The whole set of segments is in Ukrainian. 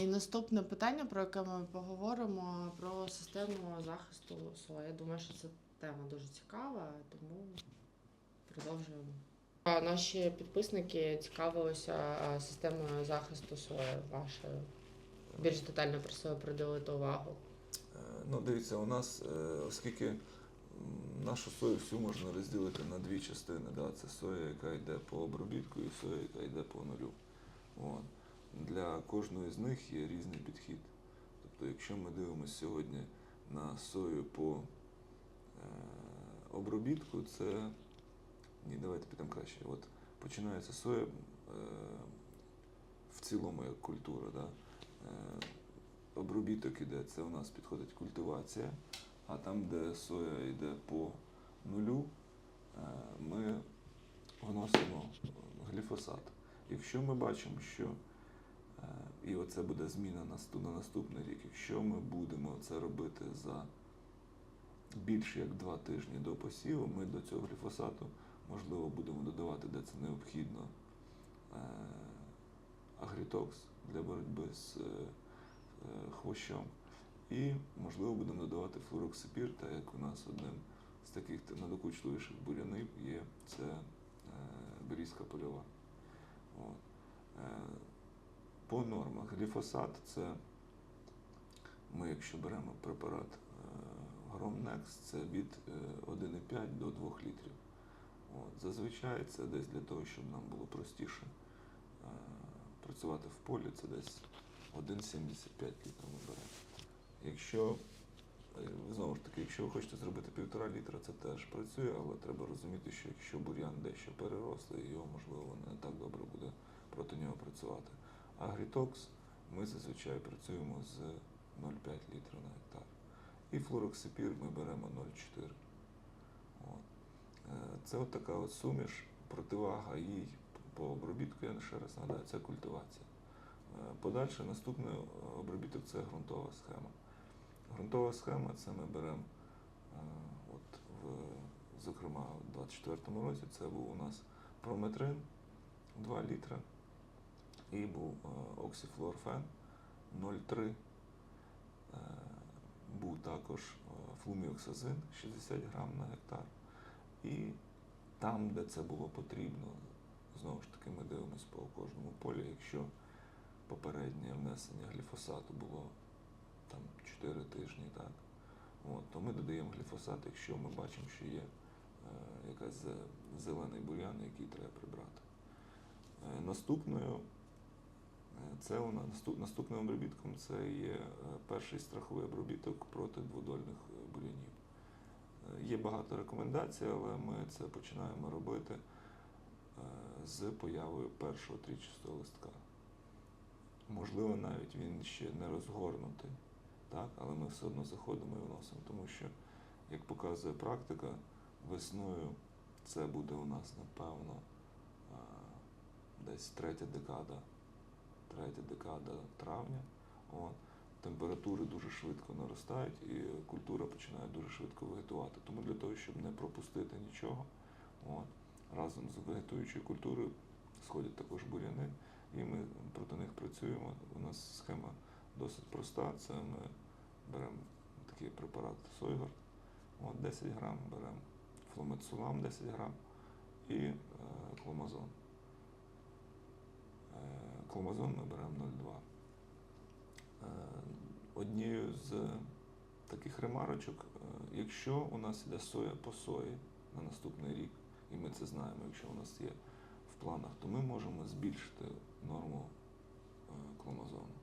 І наступне питання, про яке ми поговоримо, про систему захисту сої. Я думаю, що це тема дуже цікава, тому продовжуємо. Наші підписники цікавилися системою захисту сої вашою. Більш детально про себе приділити увагу. Е, Ну, дивіться, у нас, е, оскільки нашу сою всю можна розділити на дві частини. Да? Це соя, яка йде по обробітку, і соя, яка йде по нулю. От. Для кожної з них є різний підхід. Тобто, якщо ми дивимося сьогодні на сою по е, обробітку, це. Ні, давайте підемо краще. От починається соя е, в цілому як культура. Да? Е, обробіток іде, це у нас підходить культивація, а там, де соя йде по нулю, е, ми вносимо гліфосат. Якщо ми бачимо, що і оце буде зміна на наступний рік, якщо ми будемо це робити за більше як два тижні до посіву, ми до цього гліфосату, можливо, будемо додавати, де це необхідно, е, агрітокс для боротьби з е, е, хвощом. І, можливо, будемо додавати флуроксипір, так як у нас одним з таких надокучливіших бурянів є це берізка польова. От. Е, По нормах гліфосат це ми, якщо беремо препарат Громнекс, це від е, 1,5 до 2 літрів. От. Зазвичай це десь для того, щоб нам було простіше е, працювати в полі, це десь 1,75 літрів ми беремо. Якщо, е, знову ж таки, якщо ви хочете зробити півтора літра, це теж працює, але треба розуміти, що якщо бур'ян дещо перерослий, його можливо не так добре буде проти нього працювати. Агрітокс ми зазвичай працюємо з 0,5 літрів на гектар. І флуроксипір ми беремо 0,4. Е, Це от така от суміш, противага їй по обробітку, я ще раз нагадаю, це культивація. Е, Подальше наступний обробіток це ґрунтова схема. Ґрунтова схема це ми беремо, е, от в, зокрема, у 24-му році це був у нас прометрин 2 літра і був оксифлорфен 0,3. Е, Був також е, флуміоксазин 60 грам на гектар. І там, де це було потрібно, знову ж таки, ми дивимося по кожному полі, якщо попереднє внесення гліфосату було там 4 тижні, так, от, то ми додаємо гліфосат, якщо ми бачимо, що є е, якась зелений бур'ян, який треба прибрати. Наступною це у нас наступним обробітком це є е, перший страховий обробіток проти дводольних е, бур'янів. Е, Є багато рекомендацій, але ми це починаємо робити з появою першого трічастого листка. Можливо, навіть він ще не розгорнутий, так? але ми все одно заходимо і вносимо, тому що, як показує практика, весною це буде у нас, напевно, десь третя декада, третя декада травня. От. Температури дуже швидко наростають і культура починає дуже швидко вегетувати. Тому для того, щоб не пропустити нічого, от, разом з вегетуючою культурою сходять також буряни, і ми проти них працюємо. У нас схема досить проста. Це ми беремо такий препарат Сойгард, от 10 грам, беремо флометсулам 10 грам і е, кломазон. Кломазон ми беремо 0,2. Е, Однією з таких ремарочок, е, якщо у нас іде соя по сої на наступний рік, і ми це знаємо, якщо у нас є в планах, то ми можемо збільшити норму е, кломазону.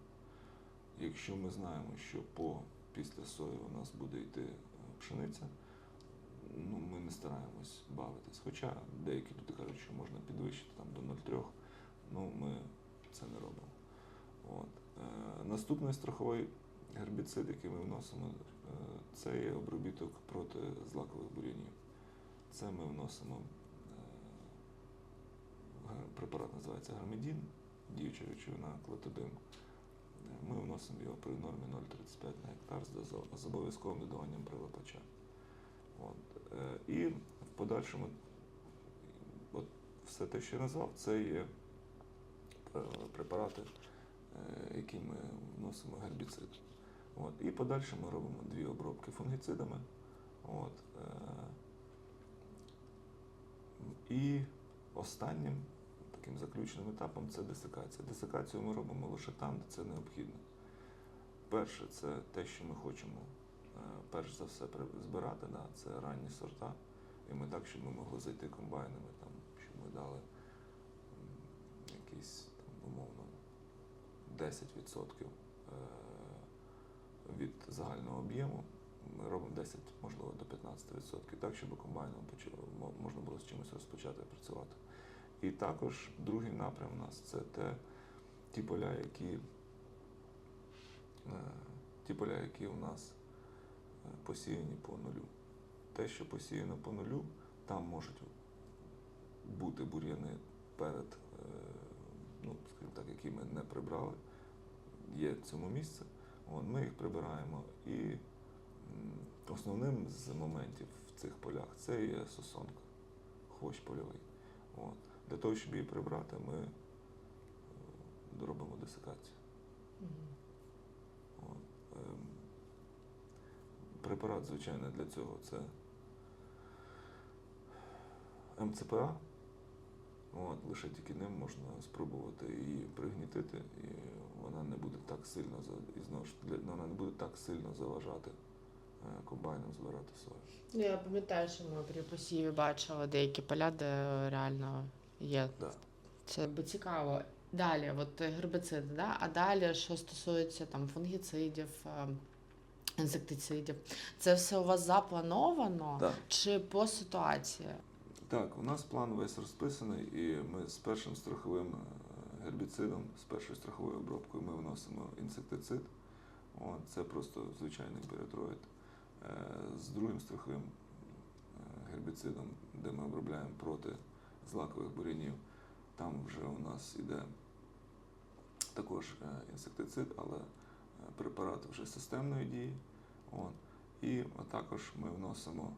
Якщо ми знаємо, що по після сої у нас буде йти пшениця, ну, ми не стараємось бавитись. Хоча деякі люди кажуть, що можна підвищити там, до 0,3, ну ми це не робимо. От. Е, наступний страховий гербіцид, який ми вносимо, е, це є обробіток проти злакових бур'янів. Це ми вносимо е, препарат називається грамедін, діюча речовина клотидин. Ми вносимо його при нормі 0,35 на гектар з обов'язковим додаванням прилипача. От. І в подальшому, от все те, що я назвав, це є препарати, е, які ми вносимо гербіцид. От. І подальше ми робимо дві обробки фунгіцидами. От. Е, і останнім таким заключним етапом це десикація. Десикацію ми робимо лише там, де це необхідно. Перше, це те, що ми хочемо е, перш за все збирати, да, це ранні сорта. І ми так, щоб ми могли зайти комбайнами, там, щоб ми дали якісь умовно 10% е, від загального об'єму. Ми робимо 10, можливо, до 15%, так, щоб комбайном можна було з чимось розпочати працювати. І також другий напрям у нас це те, ті поля, які, е, ті поля, які у нас е, посіяні по нулю. Те, що посіяно по нулю, там можуть бути бур'яни перед, ну, скажімо так, які ми не прибрали, є цьому місце. От, ми їх прибираємо. І основним з моментів в цих полях це є сосонка, хвощ польовий. От. Для того, щоб її прибрати, ми е, доробимо десикацію. Мгм. От. Ем, Препарат, звичайно, для цього це МЦПА. От, лише тільки ним можна спробувати її пригнітити, і вона не буде так сильно і знову ж вона не буде так сильно заважати е, комбайнам збирати сою. Я пам'ятаю, що ми при посіві бачили деякі поля, де реально є. Да. Це би цікаво. Далі, от гербіциди, да? а далі, що стосується там фунгіцидів, е, інсектицидів, це все у вас заплановано Так. чи по ситуації? Так, у нас план весь розписаний, і ми з першим страховим е, гербіцидом, з першою страховою обробкою ми вносимо інсектицид. От, це просто звичайний перетроїд. Е, З другим страховим е, гербіцидом, де ми обробляємо проти злакових бурянів, там вже у нас іде також інсектицид, але препарат вже системної дії. От. І також ми вносимо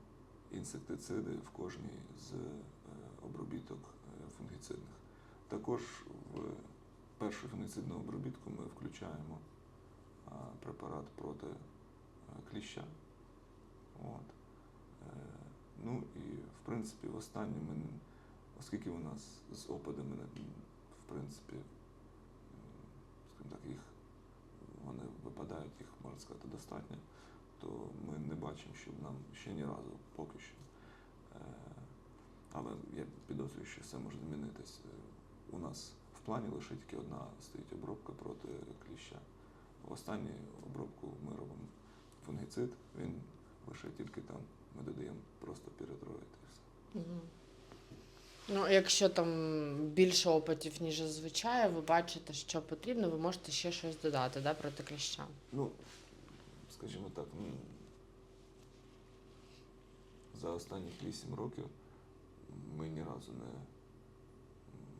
інсектициди в кожній з е, обробіток е, фунгіцидних. Також в першу фунгіцидну обробітку ми включаємо препарат проти е, кліща. От. Ну і в принципі в останнє оскільки у нас з опадами, в принципі, так, їх вони випадають, їх можна сказати, достатньо, то ми не бачимо, щоб нам ще ні разу поки що. Е, Але я підозрюю, що все може змінитись. Е, У нас в плані лише тільки одна стоїть обробка проти кліща. В останню обробку ми робимо фунгіцид, він лише тільки там ми додаємо просто перетроїти і все. Ну, якщо там більше опитів, ніж зазвичай, ви бачите, що потрібно, ви можете ще щось додати да, проти кліща. Ну, скажімо так, ну, за останні 8 років ми ні разу не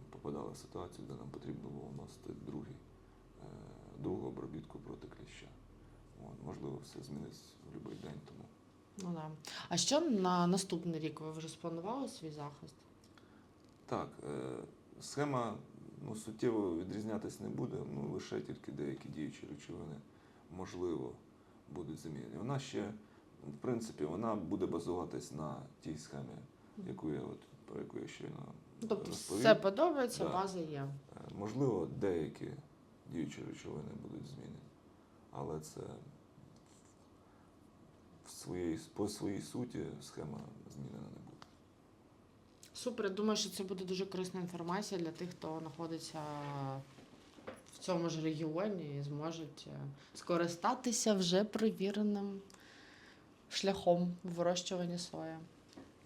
попадали в ситуацію, де нам потрібно було вносити другий, е, другу обробітку проти кліща. От, можливо, все зміниться в будь-який день тому. Ну да. А що на наступний рік? Ви вже спланували свій захист? Так, е, схема ну, суттєво відрізнятись не буде, ну, лише тільки деякі діючі речовини, можливо, будуть замінені. Вона ще, в принципі, вона буде базуватись на тій схемі, яку я, от, про яку я щойно Тобто розповів. все подобається, Да. база є. Е, Можливо, деякі діючі речовини будуть змінені, але це в своїй, по своїй суті схема змінена не буде. Супер, думаю, що це буде дуже корисна інформація для тих, хто знаходиться цьому ж регіоні і зможуть е, скористатися вже провіреним шляхом вирощування сої.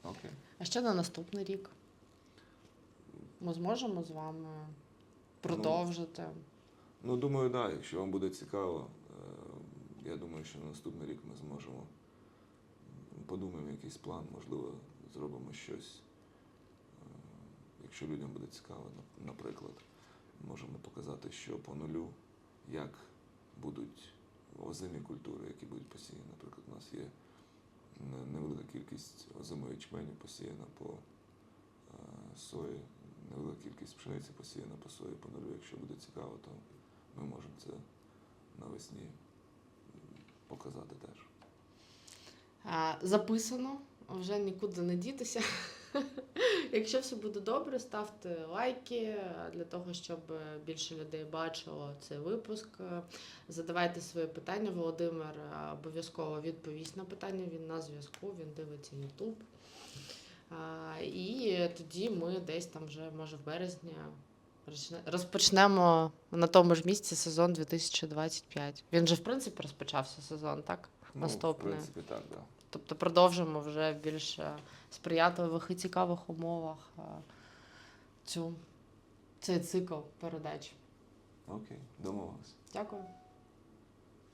Окей. А що на наступний рік? Ми зможемо з вами продовжити. Ну, думаю, так, да, якщо вам буде цікаво, е, я думаю, що на наступний рік ми зможемо подумаємо якийсь план, можливо, зробимо щось. Е, Якщо людям буде цікаво, наприклад, можемо показати, що по нулю, як будуть озимі культури, які будуть посіяні. Наприклад, у нас є невелика кількість озимої ячменю посіяна по е, сої, невелика кількість пшениці посіяна по сої по нулю. Якщо буде цікаво, то ми можемо це навесні показати теж. Записано, вже нікуди не дітися. Якщо все буде добре, ставте лайки для того, щоб більше людей бачило цей випуск. Задавайте свої питання. Володимир е, обов'язково відповість на питання. Він на зв'язку, він дивиться YouTube. А, І тоді ми десь там вже, може, в березні розпочнемо на тому ж місці сезон 2025. Він же, в принципі, розпочався сезон, так? Ну, Наступне. в принципі, так, да. Тобто продовжимо вже в більш сприятливих і цікавих умовах цю, цей цикл передач. Окей, домовились. Дякую.